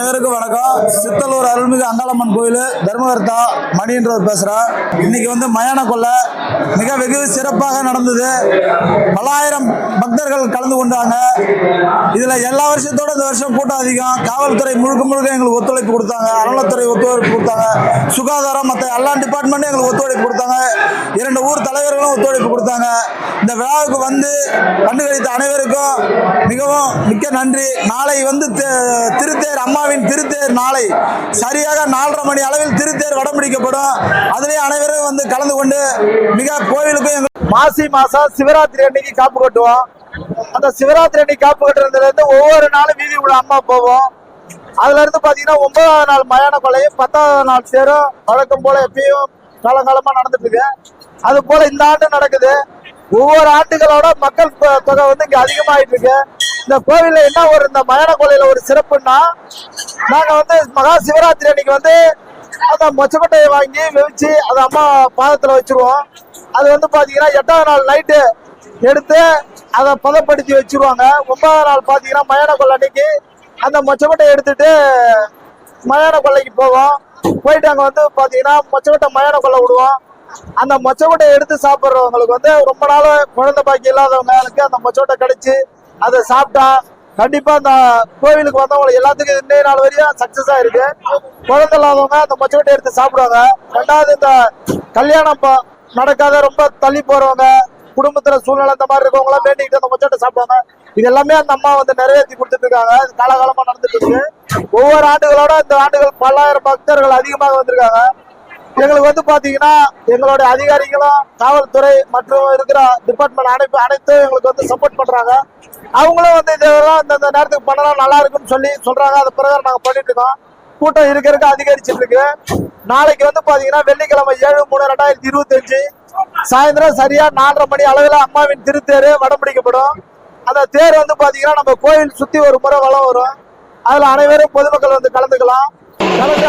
அனைவருக்கும் வணக்கம். சித்தலூர் அருள்மிகு அங்காளம்மன் கோயில் தர்மகர்த்தா மணின்றவர் பேசுகிறேன் இன்னைக்கு வந்து மயான கொள்ளை மிக வெகு சிறப்பாக நடந்தது. பல்லாயிரம் பக்தர்கள் கலந்து கொண்டாங்க. இதில் எல்லா வருஷத்தோட இந்த வருஷம் கூட்டம் அதிகம். காவல்துறை முழுக்க முழுக்க எங்களுக்கு ஒத்துழைப்பு கொடுத்தாங்க. அறநிலத்துறை ஒத்துழைப்பு கொடுத்தாங்க. சுகாதாரம் மற்ற எல்லா டிபார்ட்மெண்ட்டும் எங்களுக்கு ஒத்துழைப்பு கொடுத்தாங்க. இரண்டு ஊர் தலைவர்களும் ஒத்துழைப்பு கொடுத்தாங்க. இந்த விழாவுக்கு வந்து கண்டுகளித்த அனைவருக்கும் மிகவும் மிக்க நன்றி. நாளை வந்து தி- திருத்தேர் அம்மாவின் திருத்தேர் நாளை. சரியாக நாலரை மணி அளவில் திருத்தேர் வடம்பிடிக்கப்படும் அதிலே அனைவரும் வந்து கலந்து கொண்டு மிக கோவிலுக்கும் மாசி மாசம் சிவராத்திரி அன்னைக்கு காப்பு கட்டுவோம். அந்த சிவராத்திரி அன்னைக்கு காப்பு கட்டுறதுல இருந்து ஒவ்வொரு நாளும் வீதி உள்ள அம்மா போவோம். அதுல இருந்து பாத்தீங்கன்னா ஒன்பதாவது நாள் மயான கொலையும் பத்தாவது நாள் சேரும். வழக்கம் போல எப்பயும் காலங்காலமா நடந்துட்டு இருக்கு. அது போல இந்த ஆண்டு நடக்குது. ஒவ்வொரு ஆண்டுகளோட மக்கள் தொ- தொகை வந்து இங்க அதிகமாயிட்டு இருக்கு. இந்த கோவில்ல என்ன ஒரு இந்த மயான கொலையில ஒரு சிறப்புன்னா நாங்க வந்து மகா சிவராத்திரி அன்னைக்கு வந்து அந்த மொச்சக்கொட்டையை வாங்கி வெவிச்சு அதை அம்மா பாதத்துல வச்சிருவோம். அது வந்து பாத்தீங்கன்னா எட்டாவது நாள் நைட்டு எடுத்து அதை பதப்படுத்தி வச்சிருவாங்க. ஒன்பதாம் நாள் பாத்தீங்கன்னா மயான கொள்ளை அன்னைக்கு அந்த மொச்சக்கொட்டையை எடுத்துட்டு மயான கொள்ளைக்கு போவோம். போயிட்டு அங்க வந்து பாத்தீங்கன்னா மொச்சக்கொட்டை மயான கொள்ளை விடுவோம். அந்த மொச்சக்கொட்டை எடுத்து சாப்பிட்றவங்களுக்கு வந்து ரொம்ப நாள் குழந்தை பாக்கி இல்லாதவங்களுக்கு அந்த மொச்சக்கொட்டை கிடைச்சு அதை சாப்பிட்டா கண்டிப்பா அந்த கோவிலுக்கு வந்தவங்க எல்லாத்துக்கும் இன்னைய நாள் வரையும் சக்சஸ் ஆயிருக்கு குழந்தை இல்லாதவங்க அந்த மொச்சக்கொட்டை எடுத்து சாப்பிடுவாங்க. ரெண்டாவது இந்த கல்யாணம் நடக்காத ரொம்ப தள்ளி போறவங்க குடும்பத்துல சூழ்நிலை அந்த மாதிரி இருக்கவங்க எல்லாம் வேண்டிக்கிட்டு அந்த மொச்சக்கொட்டை சாப்பிடுவாங்க. இது எல்லாமே அந்த அம்மா வந்து நிறைவேற்றி கொடுத்துட்டு இருக்காங்க. காலகாலமா நடந்துட்டு இருக்கு. ஒவ்வொரு ஆண்டுகளோட இந்த ஆண்டுகள் பல்லாயிரம் பக்தர்கள் அதிகமாக வந்திருக்காங்க. எங்களுக்கு வந்து பாத்தீங்கன்னா எங்களுடைய அதிகாரிகளும் காவல்துறை மற்றும் இருக்கிற டிபார்ட்மெண்ட் அனைத்து அனைத்தும் எங்களுக்கு வந்து சப்போர்ட் பண்றாங்க. அவங்களும் வந்து இதெல்லாம் இந்த நேரத்துக்கு பண்ணலாம் நல்லா இருக்குன்னு சொல்லி சொல்றாங்க. அது பிரகாரம் நாங்க பண்ணிட்டு இருக்கோம். கூட்டம் இருக்க இருக்க அதிகரிச்சிட்டு இருக்கு. நாளைக்கு வந்து பாத்தீங்கன்னா வெள்ளிக்கிழமை ஏழு மூணு ரெண்டாயிரத்தி இருபத்தஞ்சு. சாயந்தரம் சரியா நாலரை மணி அளவில் அம்மாவின் திருத்தேர் வடம்பிடிக்கப்படும். அந்த தேர் வந்து பாத்தீங்கன்னா நம்ம கோயில் சுத்தி ஒரு முறை வளம் வரும். அதுல அனைவரும் பொதுமக்கள் வந்து கலந்துக்கலாம். கலந்து